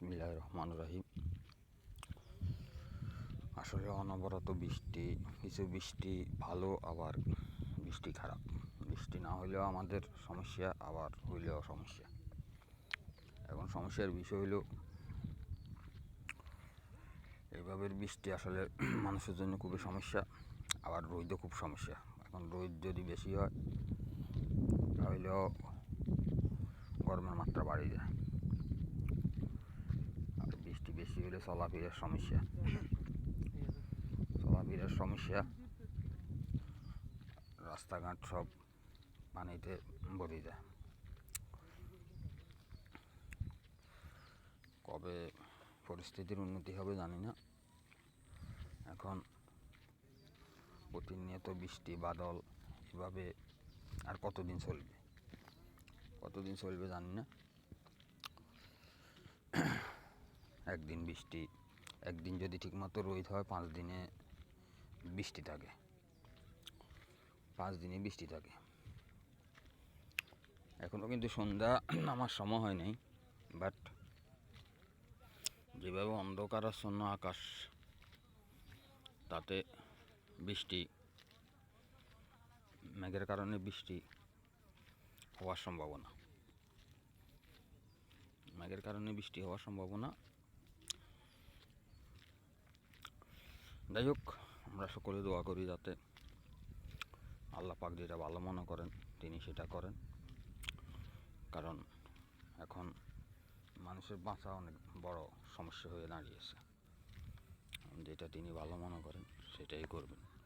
বিসমিল্লাহ রহমান রহিম আসলে অনবরত বৃষ্টি, কিছু বৃষ্টি ভালো, আবার বৃষ্টি খারাপ। বৃষ্টি না হইলেও আমাদের সমস্যা, আবার হইলেও সমস্যা। এখন সমস্যার বিষয় হলো এইভাবে বৃষ্টি আসলে মানুষের জন্য খুবই সমস্যা, আবার রোদও খুব সমস্যা। এখন রোদ যদি বেশি হয়, তাহলেও গরমের মাত্রা বাড়ে যায় আর বৃষ্টি বেশি হলে চলাফেরার সমস্যা। চলাফেরার সমস্যা। রাস্তাঘাট সব পানিতে ভরে যায়। কবে পরিস্থিতির উন্নতি হবে জানি না। এখন প্রতিনিয়ত বৃষ্টি, বাদল, এভাবে আর কতদিন চলবে? কতদিন চলবে জানি না। একদিন বৃষ্টি, একদিন যদি ঠিকমতো রোদ হয়, পাঁচ দিনে বৃষ্টি থাকে। পাঁচ দিনে বৃষ্টি থাকে। এখনও কিন্তু সন্ধ্যা, নামার সময় হয় নাই বাট যেভাবে অন্ধকারাচ্ছন্ন আকাশ, তাতে বৃষ্টি, মেঘের কারণে বৃষ্টি হওয়ার সম্ভাবনা। মেঘের কারণে বৃষ্টি হওয়ার সম্ভাবনা যাই হোক আমরা সকলে দোয়া করি যাতে আল্লাহ পাক যেটা ভালো মনে করেন, তিনি সেটা করেন। কারণ এখন মানুষের বাঁচা অনেক বড় সমস্যা হয়ে দাঁড়িয়েছে। যেটা তিনি ভালো মনে করেন, সেটাই করবেন।